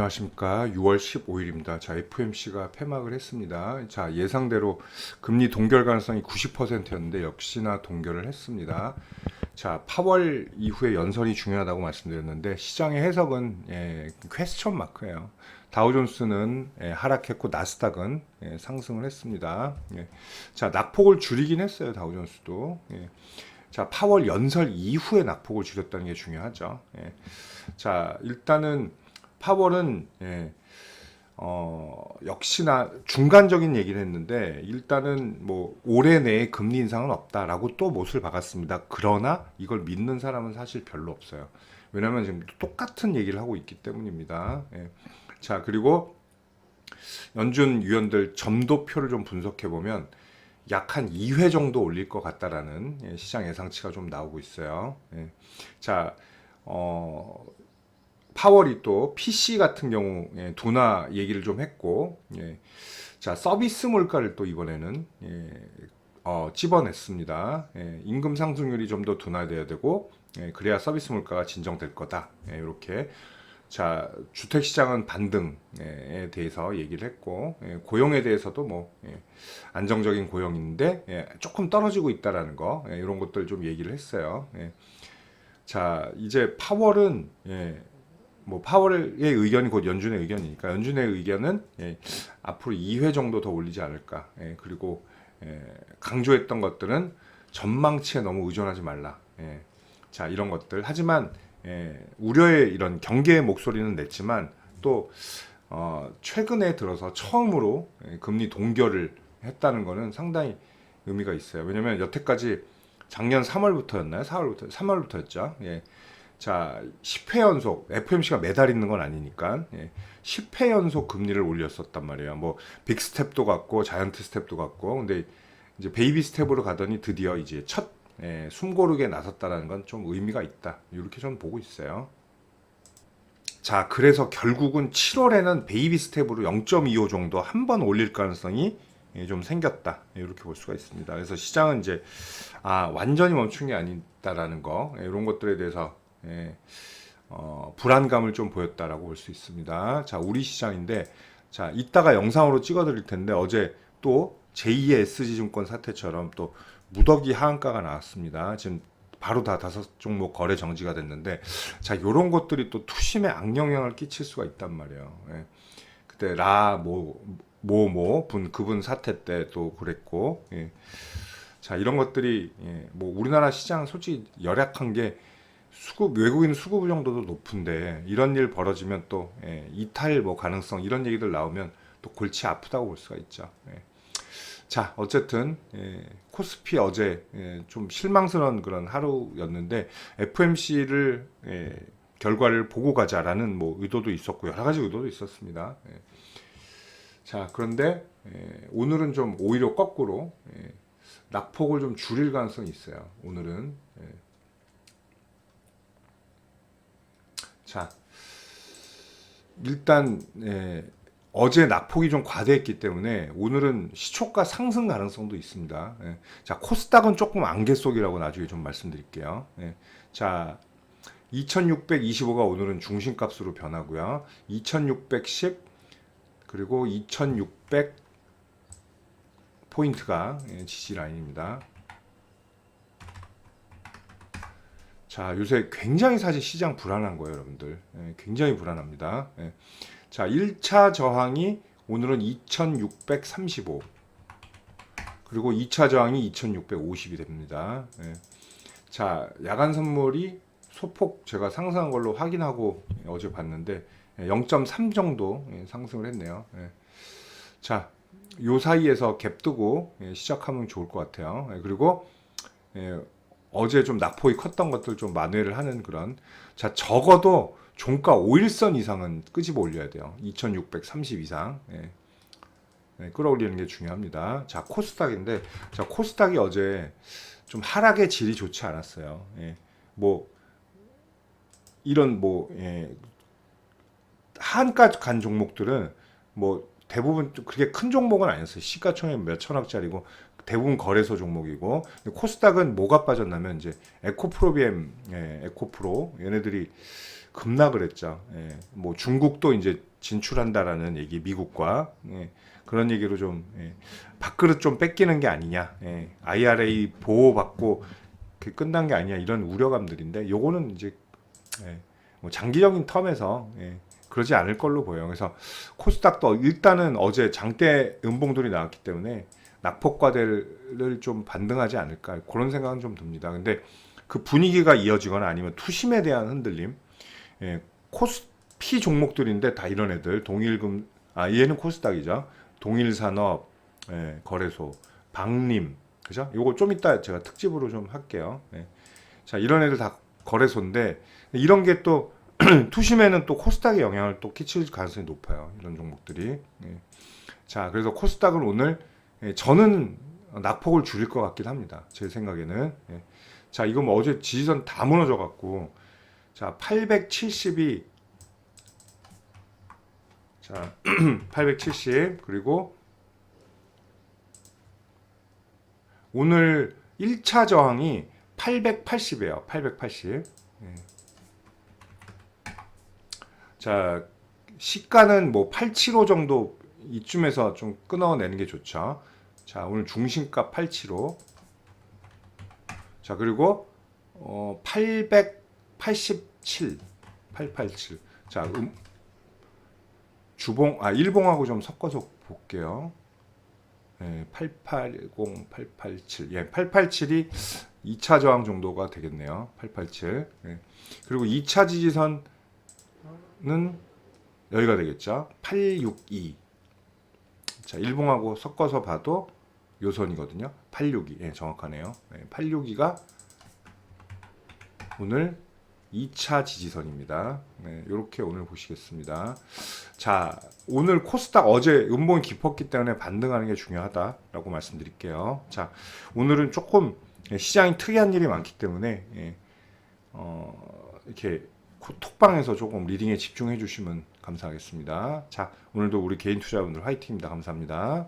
안녕하십니까. 6월 15일입니다. 자, FMC가 폐막을 했습니다. 자, 예상대로 금리 동결 가능성이 90%였는데 역시나 동결을 했습니다. 자, 8월 이후에 연설이 중요하다고 말씀드렸는데 시장의 해석은 예, 퀘스천 마크예요. 다우존스는 예, 하락했고 나스닥은 예, 상승을 했습니다. 예. 자, 낙폭을 줄이긴 했어요. 다우존스도. 예. 자, 파월 연설 이후에 낙폭을 줄였다는 게 중요하죠. 예. 자, 일단은 파월은 예, 어, 역시나 중간적인 얘기를 했는데 일단은 뭐 올해 내에 금리 인상은 없다라고 또 못을 박았습니다. 그러나 이걸 믿는 사람은 사실 별로 없어요. 왜냐하면 지금 똑같은 얘기를 하고 있기 때문입니다. 예. 자, 그리고 연준 위원들 점도표를 좀 분석해 보면 약 한 2회 정도 올릴 것 같다라는 예, 시장 예상치가 좀 나오고 있어요. 예. 자, 어, 파월이 또 PC 같은 경우 예, 둔화 얘기를 좀 했고, 예. 자 서비스 물가를 또 이번에는 예, 어, 집어냈습니다. 예, 임금 상승률이 좀 더 둔화돼야 되고, 예, 그래야 서비스 물가가 진정될 거다. 예, 이렇게 자 주택 시장은 반등에 대해서 얘기를 했고, 예, 고용에 대해서도 뭐 예, 안정적인 고용인데 예, 조금 떨어지고 있다라는 거 예, 이런 것들 좀 얘기를 했어요. 예. 자 이제 파월은 예, 뭐 파월의 의견이 곧 연준의 의견이니까 연준의 의견은 예, 앞으로 2회 정도 더 올리지 않을까. 예, 그리고 예, 강조했던 것들은 전망치에 너무 의존하지 말라. 예, 자 이런 것들. 하지만 예, 우려의 이런 경계의 목소리는 냈지만 또 어, 최근에 들어서 처음으로 예, 금리 동결을 했다는 것은 상당히 의미가 있어요. 왜냐하면 여태까지 작년 3월부터였나요? 4월부터 3월부터였죠. 예. 자, 10회 연속 FMC가 매달 있는 건 아니니까 예, 10회 연속 금리를 올렸었단 말이에요. 뭐 빅스텝도 갔고 자이언트 스텝도 갔고 근데 이제 베이비 스텝으로 가더니 드디어 이제 첫 예, 숨고르게 나섰다라는 건 좀 의미가 있다. 이렇게 저는 보고 있어요. 자, 그래서 결국은 7월에는 베이비 스텝으로 0.25 정도 한 번 올릴 가능성이 예, 좀 생겼다. 이렇게 볼 수가 있습니다. 그래서 시장은 이제 아, 완전히 멈춘 게 아니다라는 거 예, 이런 것들에 대해서 예, 어, 불안감을 좀 보였다라고 볼 수 있습니다. 자, 우리 시장인데, 자, 이따가 영상으로 찍어 드릴 텐데, 어제 또 제2의 SG증권 사태처럼 또 무더기 하한가가 나왔습니다. 지금 바로 다 다섯 종목 거래 정지가 됐는데, 자, 요런 것들이 또 투심에 악영향을 끼칠 수가 있단 말이에요. 예. 그때 라, 뭐, 뭐, 뭐, 분, 그분 사태 때 또 그랬고, 예. 자, 이런 것들이, 예, 뭐, 우리나라 시장 솔직히 열약한 게, 수급 외국인 수급 정도도 높은데 이런 일 벌어지면 또 예, 이탈 뭐 가능성 이런 얘기들 나오면 또 골치 아프다고 볼 수가 있죠. 예. 자 어쨌든 예, 코스피 어제 예, 좀 실망스러운 그런 하루였는데 FMC를 예, 결과를 보고 가자라는 뭐 의도도 있었고 여러 가지 의도도 있었습니다. 예. 자 그런데 예, 오늘은 좀 오히려 거꾸로 예, 낙폭을 좀 줄일 가능성이 있어요. 오늘은 예. 자, 일단 예, 어제 낙폭이 좀 과대했기 때문에 오늘은 시초가 상승 가능성도 있습니다. 예. 자, 코스닥은 조금 안개 속이라고 나중에 좀 말씀드릴게요. 예. 자, 2625가 오늘은 중심값으로 변하고요. 2610 그리고 2600 포인트가 예, 지지 라인입니다. 자, 요새 굉장히 사실 시장 불안한 거예요, 여러분들. 예, 굉장히 불안합니다. 예. 자, 1차 저항이 오늘은 2635. 그리고 2차 저항이 2650이 됩니다. 예. 자, 야간 선물이 소폭 제가 상승한 걸로 확인하고 어제 봤는데 0.3 정도 예, 상승을 했네요. 예. 자, 요 사이에서 갭 뜨고 예, 시작하면 좋을 것 같아요. 예, 그리고 예, 어제 좀 낙폭이 컸던 것들 좀 만회를 하는 그런 자 적어도 종가 5일선 이상은 끄집어 올려야 돼요. 2630 이상 예. 네, 끌어올리는 게 중요합니다. 자 코스닥인데 자 코스닥이 어제 좀 하락의 질이 좋지 않았어요. 예. 뭐 이런 뭐 예. 한가 간 종목들은 뭐 대부분 좀 그렇게 큰 종목은 아니었어요. 시가총액 몇 천억짜리고 대부분 거래소 종목이고. 코스닥은 뭐가 빠졌냐면 이제 에코프로비엠, 예, 에코프로. 얘네들이 급락을 했죠. 예, 뭐 중국도 이제 진출한다라는 얘기 미국과. 예, 그런 얘기로 좀 예, 밥그릇 좀 뺏기는 게 아니냐. 예, IRA 보호받고 그 끝난 게 아니냐 이런 우려감들인데 요거는 이제 예, 뭐 장기적인 텀에서 예, 그러지 않을 걸로 보여요. 그래서 코스닥도 일단은 어제 장대 음봉들이 나왔기 때문에 낙폭과대를 좀 반등하지 않을까 그런 생각은 좀 듭니다. 근데 그 분위기가 이어지거나 아니면 투심에 대한 흔들림, 예, 코스피 종목들인데 다 이런 애들 동일금 아 얘는 코스닥이죠. 동일산업 예, 거래소, 박림 그죠? 요거 좀 이따 제가 특집으로 좀 할게요. 예. 자 이런 애들 다 거래소인데 이런 게또 투심에는 또 코스닥에 영향을 또 끼칠 가능성이 높아요. 이런 종목들이. 예. 자 그래서 코스닥을 오늘 예, 저는 낙폭을 줄일 것 같긴 합니다. 제 생각에는. 예. 자, 이거 뭐 어제 지지선 다 무너져 갖고 자, 870이 자, 870 그리고 오늘 1차 저항이 880이에요. 880. 예. 자, 시가는 뭐 875 정도 이쯤에서 좀 끊어내는 게 좋죠. 자, 오늘 중심가 875. 자, 그리고 어 887. 887. 자, 음, 주봉 아, 일봉하고 좀 섞어서 볼게요. 예, 880, 887. 예, 887이 2차 저항 정도가 되겠네요. 887. 예. 그리고 2차 지지선 은 여기가 되겠죠. 862. 자, 일봉하고 섞어서 봐도 요선이거든요. 862. 예, 정확하네요. 예, 862가 오늘 2차 지지선입니다. 네, 이렇게 오늘 보시겠습니다. 자, 오늘 코스닥 어제 음봉이 깊었기 때문에 반등하는 게 중요하다라고 말씀드릴게요. 자, 오늘은 조금 시장이 특이한 일이 많기 때문에 예, 어, 이렇게 코- 톡방에서 조금 리딩에 집중해 주시면 감사하겠습니다. 자, 오늘도 우리 개인 투자분들 화이팅입니다. 감사합니다.